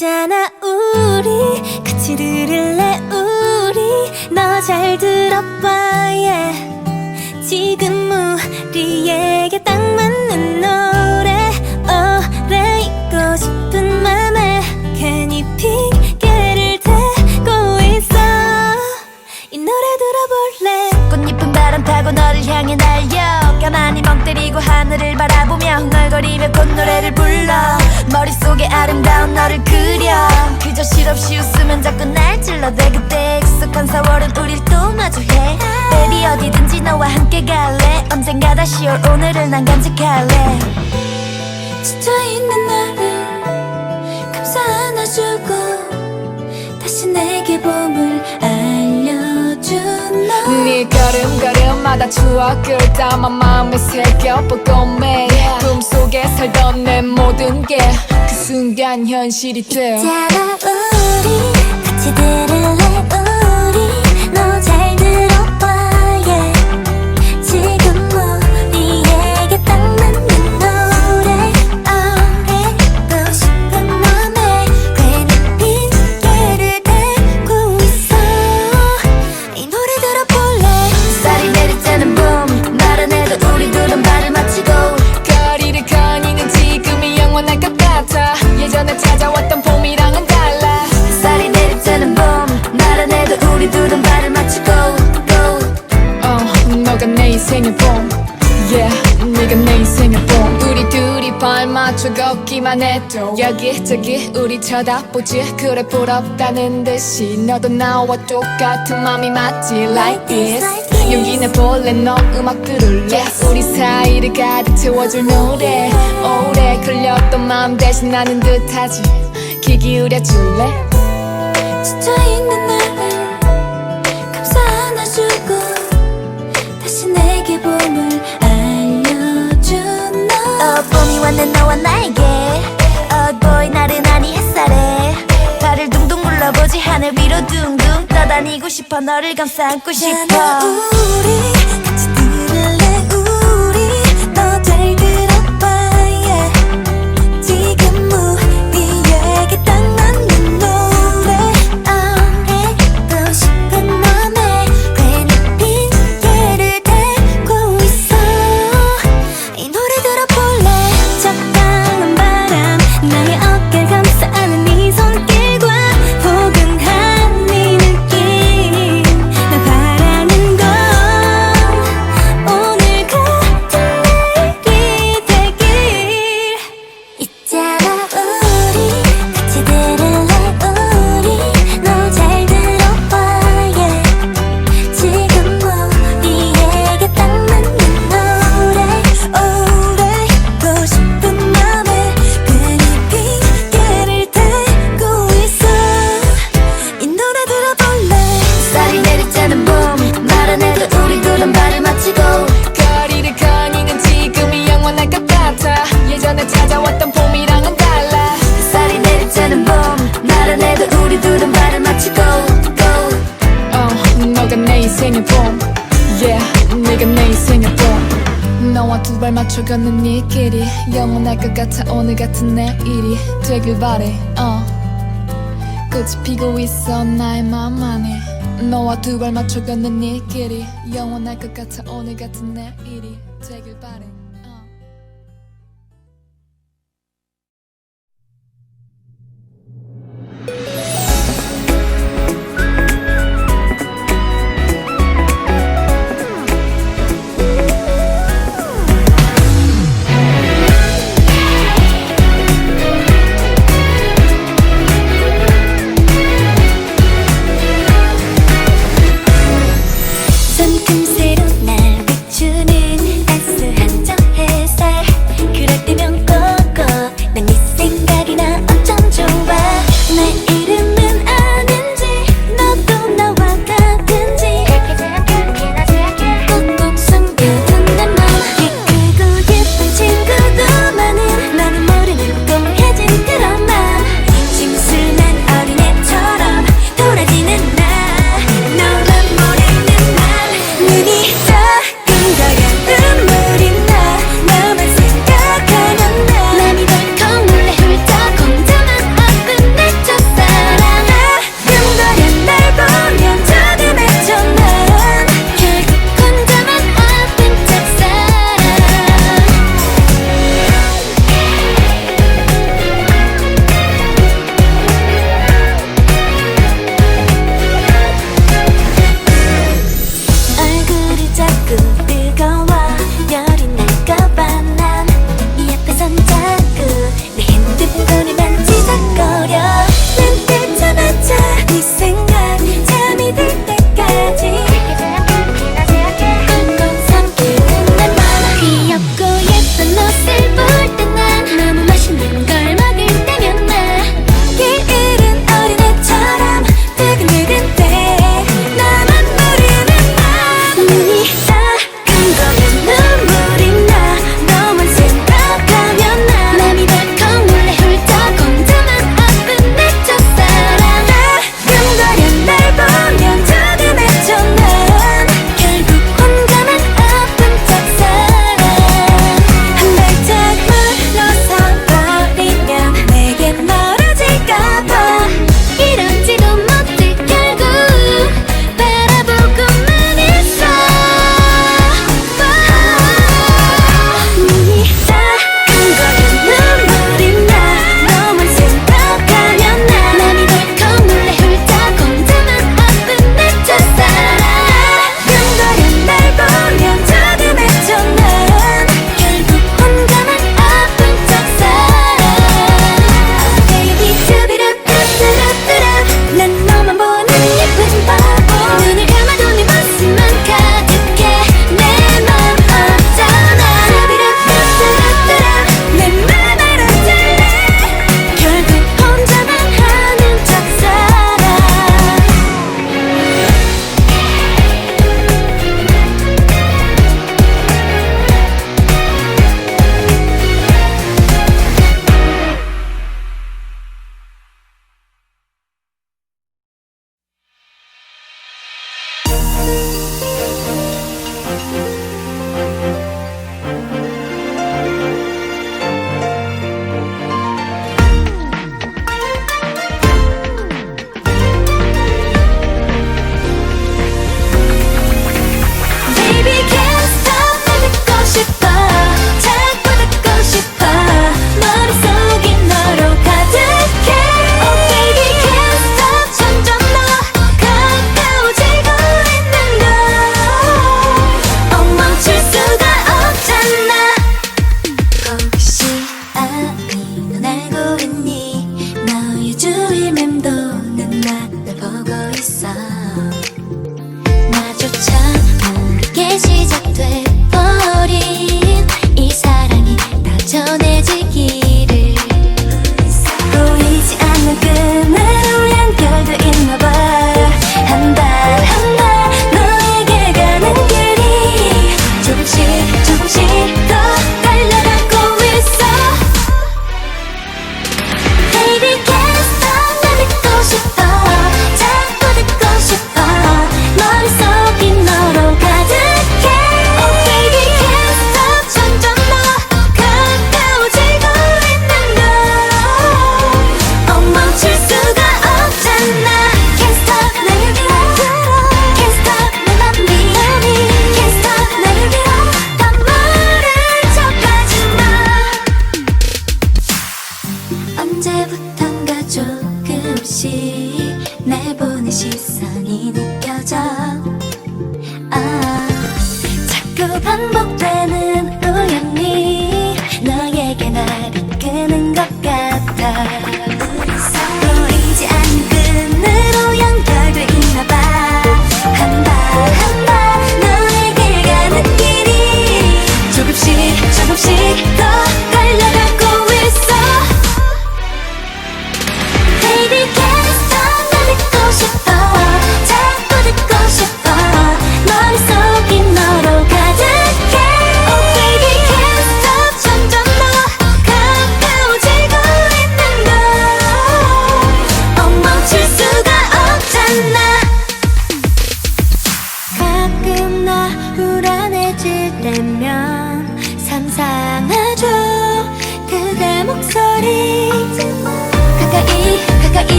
있잖아 우리. 같이 들을래 우리. 너 잘 들어봐 yeah. 지금 우리에게 딱 맞는 노래. 오래 있고 싶은 맘에 괜히 핑계를 대고 있어. 이 노래 들어볼래? 꽃잎은 바람 타고 너를 향해 날려 가만히 멍 때리고 하늘을 바라보며 흥얼거리며 꽃노래를 불러. 머릿속에 아름다운 너를 그려. 그저 실없이 웃으면 자꾸 날 찔러대. 그때 익숙한 4월은 우릴 또 마주해. Baby 어디든지 너와 함께 갈래. 언젠가 다시 올 오늘을 난 간직할래. 지쳐있는 나를 감싸 안아주고 다시 내게 봄을 알려준 너. 네 걸음걸 음마다 추억을 담아 마음에 새겨 보고 매. 꿈속에 살던 내 모든 게 그 순간 현실이 돼. 있잖아 우리 같이 들을래? 우리 너 잘 들어 우리 둘은 발을 맞추고 go. 어, 너가 내 인생의 봄. Yeah, 네가 내 인생의 봄. 우리 둘이 발 맞춰 걷기만 해도 여기저기 우리 쳐다보지. 그래 부럽다는 듯이 너도 나와 똑같은 맘이 맞지. Like this. 용기 내볼래 너 음악 들을래 우리 사이를 가득 채워줄 노래. 오래 걸렸던 마음 대신 나는 듯하지. 귀 기울여 줄래? 지쳐있는 나 봄을 알려준 너. 어, 봄이 왔네 너와 나에게. 어, boy 나른하니 햇살에. 발을 둥둥 굴러보지 하늘 위로 둥둥 떠다니고 싶어 너를 감싸 안고 싶어. 우리 우리 둘은 발을 맞추고 go. 어, 너가 내 인생의 봄. Yeah, 네가 내 인생의 봄. 너와 두 발 맞춰 걷는 이 길이 영원할 것 같아 오늘 같은 내일이 되길 바래. 어. 꽃이 피고 있어 나의 맘 안에. 너와 두 발 맞춰 걷는 이 길이 영원할 것 같아 오늘 같은 내일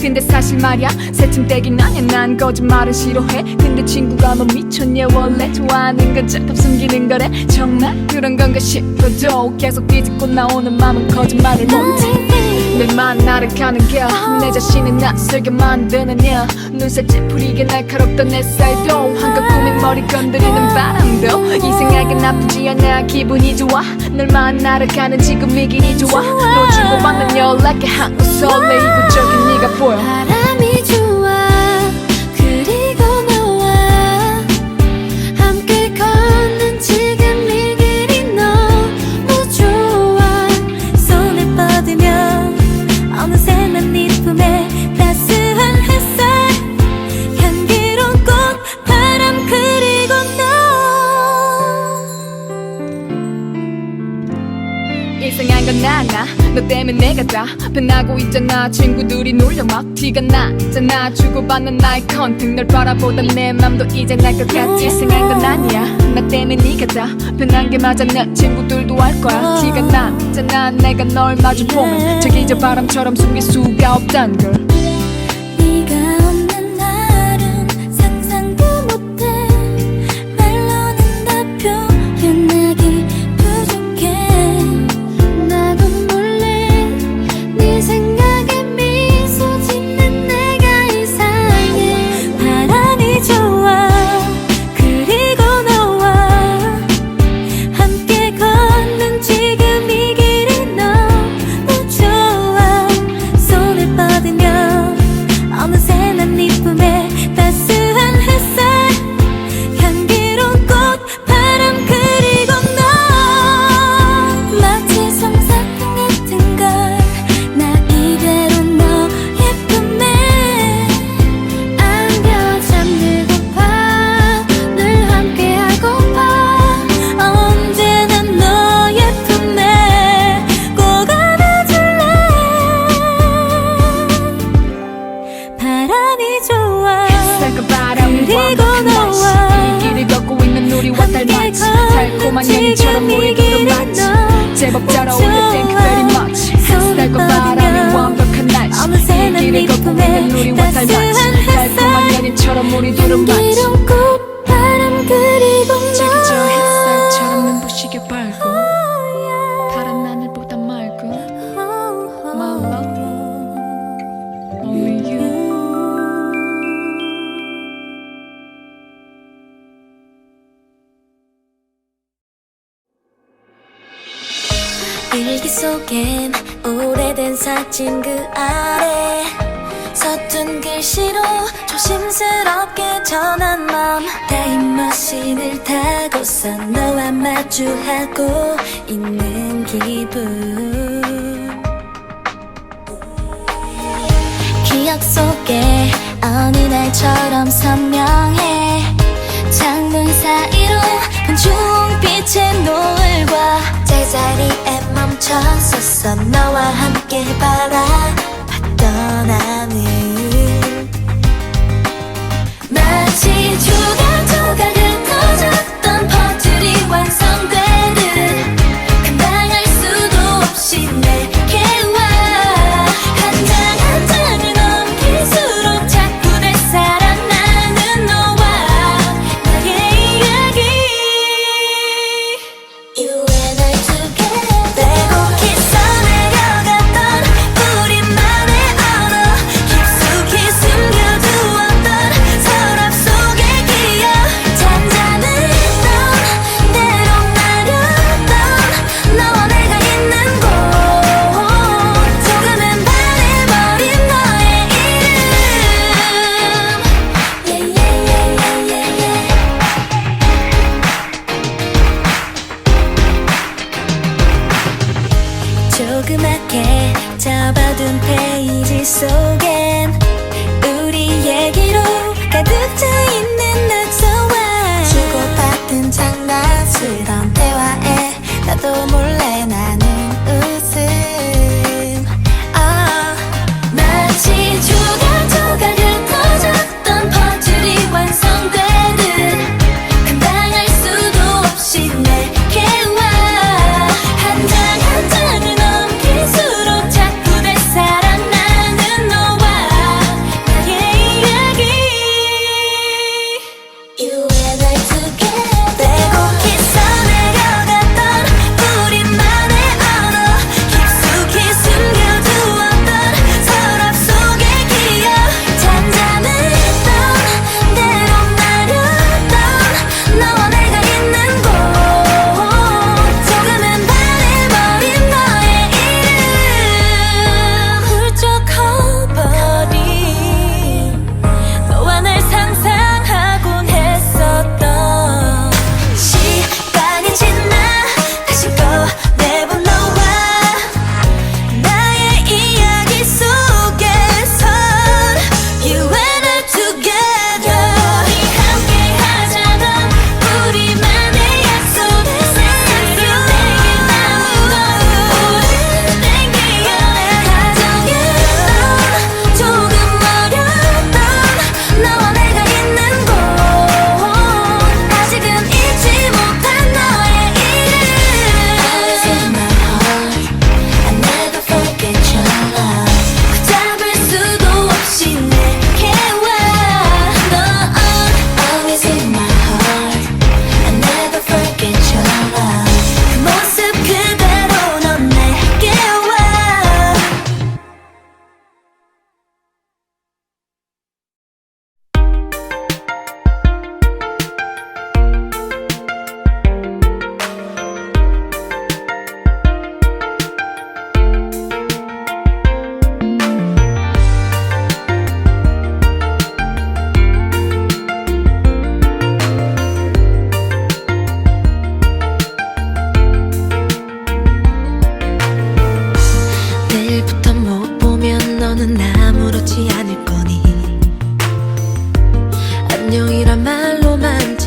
근데 사실 말이야 새침대긴 아니야 난 거짓말은 싫어해. 근데 친구가 뭐 미쳤냐? 원래 좋아하는 건 잠깐 숨기는 거래. 정말 그런 건가 싶어도 계속 뒤집고 나오는 마음은 거짓말을 못해. 늘만 나를 가는 겨내 자신은 낯설게 만드는 야 눈살 찌푸리게 날카롭던 내 쌀도. 한껏 꾸민 머리 건드리는 바람도. 이상하게 나쁘지 않아. 기분이 좋아. 늘만 나를 가는 지금 이기이 좋아. 너 주고받는 연락에 한껏 설레이고적인 네가 보여. 이상한 건 나나? 너 때문에 내가 다 변하고 있잖아. 친구들이 놀려 막 티가 나잖아. 주고받는 나의 컨택 널 바라보던 내 맘도 이제 날것 같지 이상한 건 아니야. 나 때문에 네가 다 변한 게 맞아 내 친구들도 알 거야. 티가 나잖아. 내가 널 마주보면 저기 저 바람처럼 숨길 수가 없단 걸. 속엔 오래된 사진 그 아래 서툰 글씨로 조심스럽게 전한 마음 타임머신을 타고서 너와 마주하고 있는 기분. 기억 속에 어느 날처럼 선명해 창문 사이로 본 주홍빛의 노을과 제자리에 멈춰섰어. 너와 함께 바라봤던 하늘 조그맣게 잡아둔 페이지 속엔 우리 얘기로 가득 차 있는 낙서 散落满地。